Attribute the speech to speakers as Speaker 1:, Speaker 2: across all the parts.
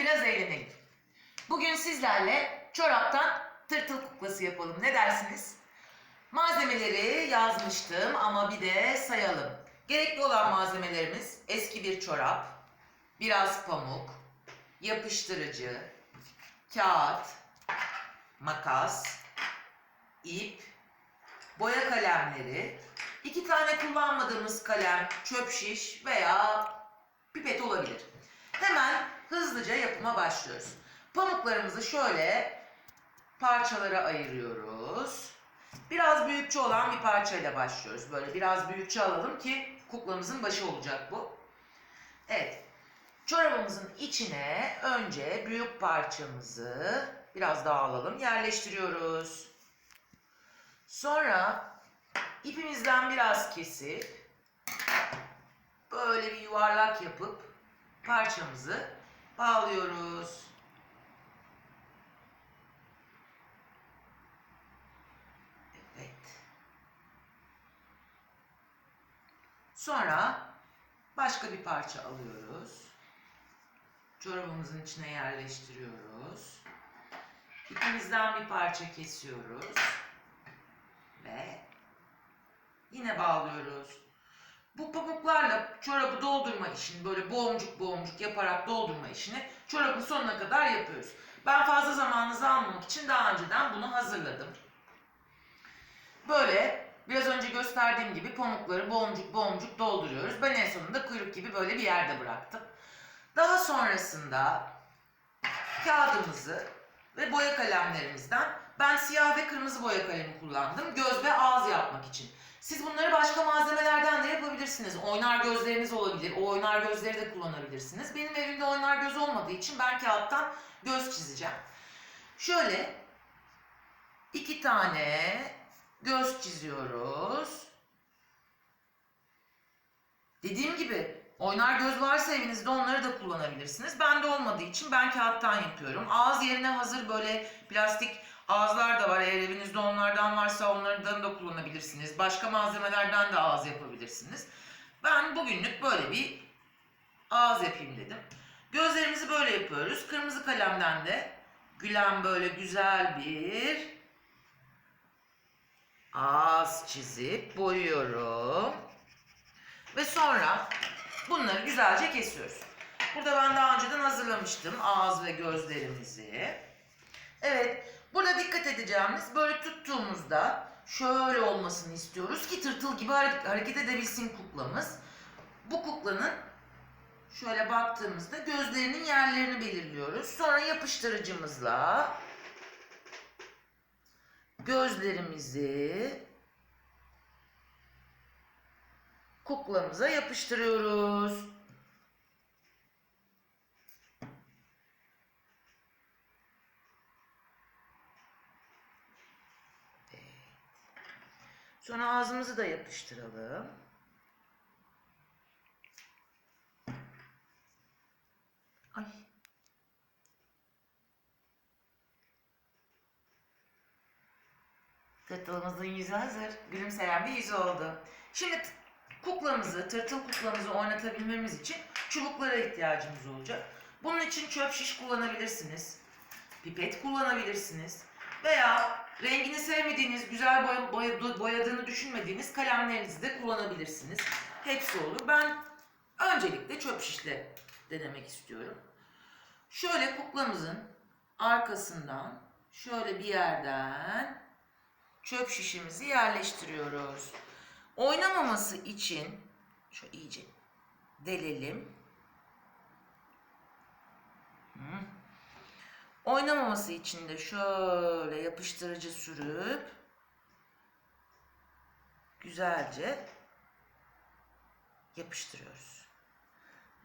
Speaker 1: biraz eğlenelim. Bugün sizlerle çoraptan tırtıl kuklası yapalım. Ne dersiniz? Malzemeleri yazmıştım ama bir de sayalım. Gerekli olan malzemelerimiz eski bir çorap, biraz pamuk, yapıştırıcı, kağıt, makas, ip, boya kalemleri, iki tane kullanmadığımız kalem, çöp şiş veya pipet olabilir. Hemen yapıma başlıyoruz. Pamuklarımızı şöyle parçalara ayırıyoruz. Biraz büyükçe olan bir parçayla başlıyoruz. Böyle biraz büyükçe alalım ki kuklamızın başı olacak bu. Evet. Çorabımızın içine önce büyük parçamızı biraz daha alalım, yerleştiriyoruz. Sonra ipimizden biraz kesip böyle bir yuvarlak yapıp parçamızı bağlıyoruz. Evet. Sonra başka bir parça alıyoruz. Çorabımızın içine yerleştiriyoruz. İpimizden bir parça kesiyoruz. Ve yine bağlıyoruz. Bu pamuklarla çorabı doldurma işini böyle boğumcuk boğumcuk yaparak doldurma işini çorabın sonuna kadar yapıyoruz. Ben fazla zamanınızı almamak için daha önceden bunu hazırladım. Böyle biraz önce gösterdiğim gibi pamukları boğumcuk boğumcuk dolduruyoruz. Ben en sonunda kuyruk gibi böyle bir yerde bıraktım. Daha sonrasında kağıdımızı ve boya kalemlerimizden ben siyah ve kırmızı boya kalemi kullandım. Göz ve ağız yapmak için. Siz bunları başka malzemelerden de yapabilirsiniz. Oynar gözleriniz olabilir. O oynar gözleri de kullanabilirsiniz. Benim evimde oynar göz olmadığı için ben kağıttan göz çizeceğim. Şöyle iki tane göz çiziyoruz. Dediğim gibi oynar göz varsa evinizde onları da kullanabilirsiniz. Bende olmadığı için ben kağıttan yapıyorum. Ağız yerine hazır böyle plastik ağızlar da var. Eğer evinizde onlardan varsa onlardan da kullanabilirsiniz. Başka malzemelerden de ağız yapabilirsiniz. Ben bugünlük böyle bir ağız yapayım dedim. Gözlerimizi böyle yapıyoruz. Kırmızı kalemden de gülen böyle güzel bir ağız çizip boyuyorum. Ve sonra bunları güzelce kesiyoruz. Burada ben daha önceden hazırlamıştım ağız ve gözlerimizi. Evet, burada dikkat edeceğimiz böyle tuttuğumuzda şöyle olmasını istiyoruz ki tırtıl gibi hare- hareket edebilsin kuklamız. Bu kuklanın şöyle baktığımızda gözlerinin yerlerini belirliyoruz. Sonra yapıştırıcımızla gözlerimizi kuklamıza yapıştırıyoruz. Sonra ağzımızı da yapıştıralım. Ay. Tırtılımızın yüzü hazır. Gülümseyen bir yüzü oldu. Şimdi kuklamızı, tırtıl kuklamızı oynatabilmemiz için çubuklara ihtiyacımız olacak. Bunun için çöp şiş kullanabilirsiniz. Pipet kullanabilirsiniz. Veya rengini sevmediğiniz, güzel boya, boya- boyadığını düşünmediğiniz kalemlerinizi de kullanabilirsiniz. Hepsi olur. Ben öncelikle çöp şişle denemek istiyorum. Şöyle kuklamızın arkasından şöyle bir yerden çöp şişimizi yerleştiriyoruz. Oynamaması için şu iyice delelim. Oynamaması için de şöyle yapıştırıcı sürüp güzelce yapıştırıyoruz.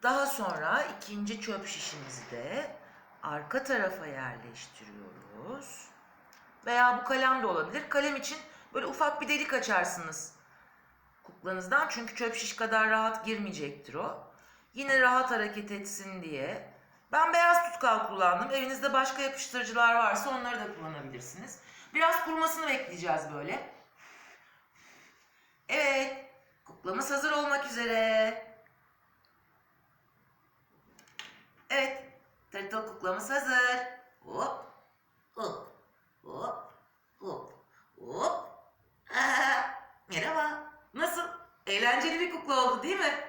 Speaker 1: Daha sonra ikinci çöp şişimizi de arka tarafa yerleştiriyoruz. Veya bu kalem de olabilir. Kalem için böyle ufak bir delik açarsınız kuklanızdan. Çünkü çöp şiş kadar rahat girmeyecektir o. Yine rahat hareket etsin diye. Ben beyaz tutkal kullandım. Evinizde başka yapıştırıcılar varsa onları da kullanabilirsiniz. Biraz kurumasını bekleyeceğiz böyle. Evet. Kuklamız hazır olmak üzere. Evet. Tırtıl kuklamız hazır. Hop, hop, hop, hop, hop. Aa, merhaba. Nasıl? Eğlenceli bir kukla oldu değil mi?